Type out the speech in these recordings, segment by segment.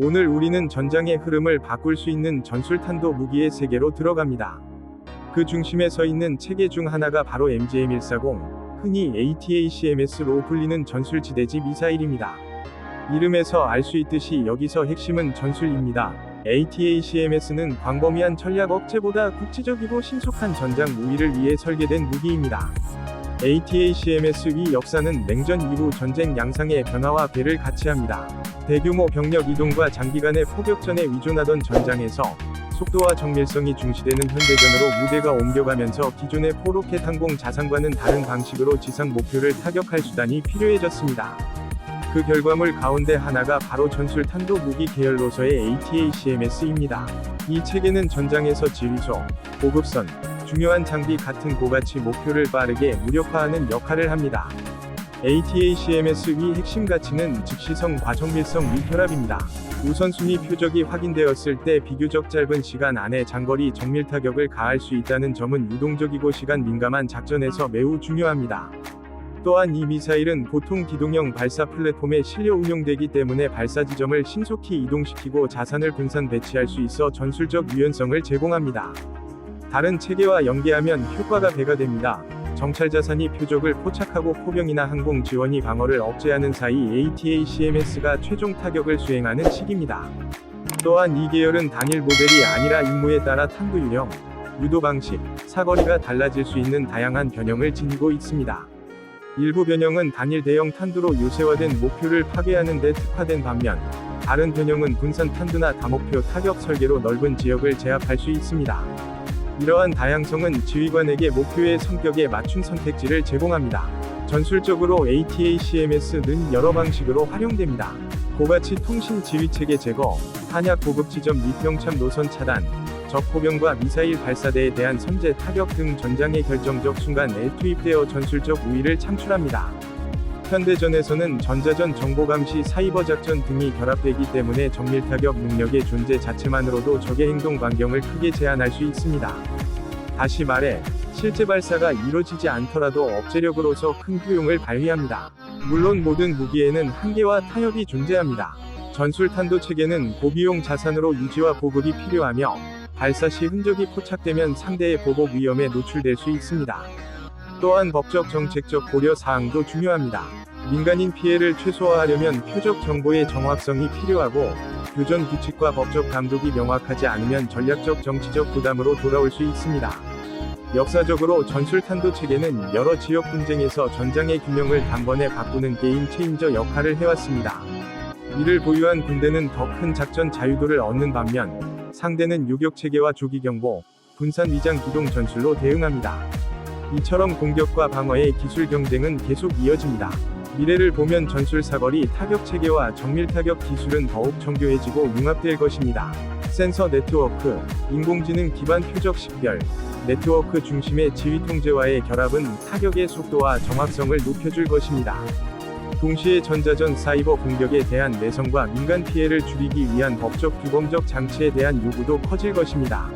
오늘 우리는 전장의 흐름을 바꿀 수 있는 전술탄도 무기의 세계로 들어갑니다. 그 중심에 서 있는 체계 중 하나가 바로 MGM-140, 흔히 ATACMS로 불리는 전술지대지 미사일입니다. 이름에서 알 수 있듯이 여기서 핵심은 전술입니다. ATACMS는 광범위한 전략 억제보다 국지적이고 신속한 전장 우위를 위해 설계된 무기입니다. ATACMS의 역사는 냉전 이후 전쟁 양상의 변화와 배를 같이 합니다. 대규모 병력 이동과 장기간의 포격전에 위존하던 전장에서 속도와 정밀성이 중시되는 현대전으로 무대가 옮겨가면서 기존의 포로켓 항공 자산과는 다른 방식으로 지상 목표를 타격할 수단이 필요해졌습니다. 그 결과물 가운데 하나가 바로 전술 탄도 무기 계열로서의 ATACMS입니다. 이 체계는 전장에서 지휘소, 보급선, 중요한 장비 같은 고가치 목표를 빠르게 무력화하는 역할을 합니다. ATACMS의 핵심 가치는 즉시성 과 정밀성 및 혈압입니다. 우선순위 표적이 확인되었을 때 비교적 짧은 시간 안에 장거리 정밀 타격을 가할 수 있다는 점은 유동적이고 시간 민감한 작전에서 매우 중요합니다. 또한 이 미사일은 보통 기동형 발사 플랫폼에 실려 운용되기 때문에 발사 지점을 신속히 이동시키고 자산을 분산 배치할 수 있어 전술적 유연성을 제공합니다. 다른 체계와 연계하면 효과가 배가 됩니다. 정찰 자산이 표적을 포착하고 포병이나 항공 지원이 방어를 억제하는 사이 ATACMS가 최종 타격을 수행하는 시기입니다. 또한 이 계열은 단일 모델이 아니라 임무에 따라 탄두 유형, 유도 방식, 사거리가 달라질 수 있는 다양한 변형을 지니고 있습니다. 일부 변형은 단일 대형 탄두로 요새화된 목표를 파괴하는 데 특화된 반면, 다른 변형은 분산 탄두나 다목표 타격 설계로 넓은 지역을 제압할 수 있습니다. 이러한 다양성은 지휘관에게 목표의 성격에 맞춘 선택지를 제공합니다. 전술적으로 ATACMS는 여러 방식으로 활용됩니다. 고가치 통신 지휘 체계 제거, 탄약 보급 지점 및 병참 노선 차단, 적 포병과 미사일 발사대에 대한 선제 타격 등 전장의 결정적 순간에 투입되어 전술적 우위를 창출합니다. 현대전에서는 전자전 정보감시 사이버 작전 등이 결합되기 때문에 정밀 타격 능력의 존재 자체만으로도 적의 행동 반경을 크게 제한할 수 있습니다. 다시 말해, 실제 발사가 이루어지지 않더라도 억제력으로서 큰 효용을 발휘합니다. 물론 모든 무기에는 한계와 타협이 존재합니다. 전술 탄도 체계는 고비용 자산으로 유지와 보급이 필요하며 발사 시 흔적이 포착되면 상대의 보복 위험에 노출될 수 있습니다. 또한 법적 정책적 고려 사항도 중요합니다. 민간인 피해를 최소화하려면 표적 정보의 정확성이 필요하고 교전 규칙과 법적 감독이 명확하지 않으면 전략적 정치적 부담으로 돌아올 수 있습니다. 역사적으로 전술 탄도 체계는 여러 지역 분쟁에서 전장의 균형을 단번에 바꾸는 게임 체인저 역할을 해왔습니다. 이를 보유한 군대는 더 큰 작전 자유도를 얻는 반면 상대는 유격 체계와 조기 경보, 분산 위장 기동 전술로 대응합니다. 이처럼 공격과 방어의 기술 경쟁은 계속 이어집니다. 미래를 보면 전술 사거리 타격 체계와 정밀 타격 기술은 더욱 정교해지고 융합될 것입니다. 센서 네트워크, 인공지능 기반 표적 식별, 네트워크 중심의 지휘 통제와의 결합은 타격의 속도와 정확성을 높여줄 것입니다. 동시에 전자전 사이버 공격에 대한 내성과 민간 피해를 줄이기 위한 법적 규범적 장치에 대한 요구도 커질 것입니다.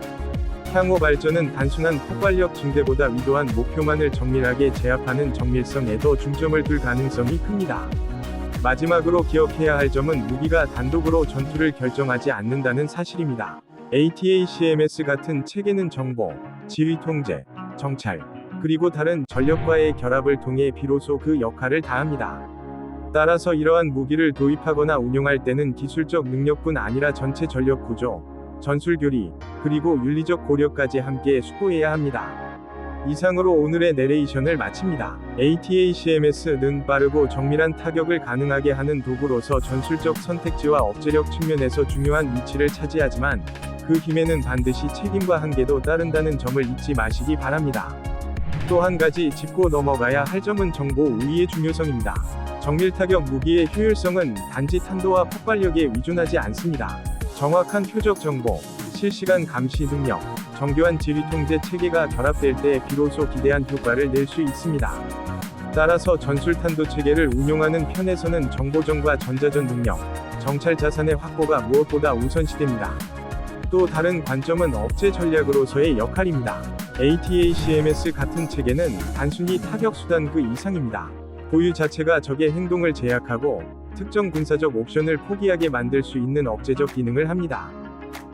향후 발전은 단순한 폭발력 증대보다 위도한 목표만을 정밀하게 제압하는 정밀성에 더 중점을 둘 가능성이 큽니다. 마지막으로 기억해야 할 점은 무기가 단독으로 전투를 결정하지 않는다는 사실입니다. ATACMS 같은 체계는 정보, 지휘 통제, 정찰, 그리고 다른 전력과의 결합을 통해 비로소 그 역할을 다합니다. 따라서 이러한 무기를 도입하거나 운용할 때는 기술적 능력뿐 아니라 전체 전력 구조, 전술 교리, 그리고 윤리적 고려까지 함께 수고해야 합니다. 이상으로 오늘의 내레이션을 마칩니다. ATACMS는 빠르고 정밀한 타격을 가능하게 하는 도구로서 전술적 선택지와 억제력 측면에서 중요한 위치를 차지하지만 그 힘에는 반드시 책임과 한계도 따른다는 점을 잊지 마시기 바랍니다. 또 한 가지 짚고 넘어가야 할 점은 정보 우위의 중요성입니다. 정밀 타격 무기의 효율성은 단지 탄도와 폭발력에 위존하지 않습니다. 정확한 표적 정보, 실시간 감시 능력, 정교한 지휘 통제 체계가 결합될 때 비로소 기대한 효과를 낼 수 있습니다. 따라서 전술탄도 체계를 운용하는 편에서는 정보전과 전자전 능력, 정찰 자산의 확보가 무엇보다 우선시됩니다. 또 다른 관점은 억제 전략으로서의 역할입니다. ATACMS 같은 체계는 단순히 타격 수단 그 이상입니다. 보유 자체가 적의 행동을 제약하고 특정 군사적 옵션을 포기하게 만들 수 있는 억제적 기능을 합니다.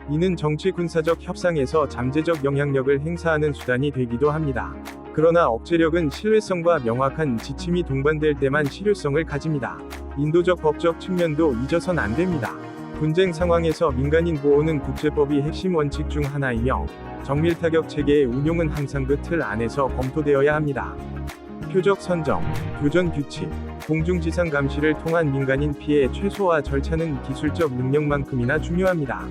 이는 정치 군사적 협상에서 잠재적 영향력을 행사하는 수단이 되기도 합니다. 그러나 억제력은 신뢰성과 명확한 지침이 동반될 때만 실효성을 가집니다. 인도적 법적 측면도 잊어선 안 됩니다. 분쟁 상황에서 민간인 보호는 국제법이 핵심 원칙 중 하나이며 정밀 타격 체계의 운용은 항상 그 틀 안에서 검토되어야 합니다. 표적 선정, 교전 규칙, 공중지상 감시를 통한 민간인 피해 최소화 절차는 기술적 능력만큼이나 중요합니다.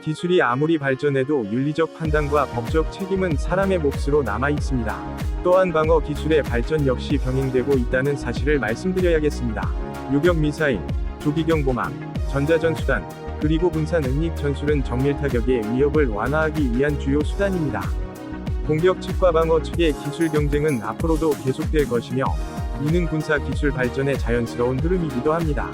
기술이 아무리 발전해도 윤리적 판단과 법적 책임은 사람의 몫으로 남아 있습니다. 또한 방어 기술의 발전 역시 병행되고 있다는 사실을 말씀드려야겠습니다. 유격 미사일, 조기 경 보망, 전자전수단, 그리고 분산 은닉 전술은 정밀 타격의 위협을 완화하기 위한 주요 수단입니다. 공격 측과 방어 측의 기술 경쟁은 앞으로도 계속될 것이며 이는 군사 기술 발전의 자연스러운 흐름이기도 합니다.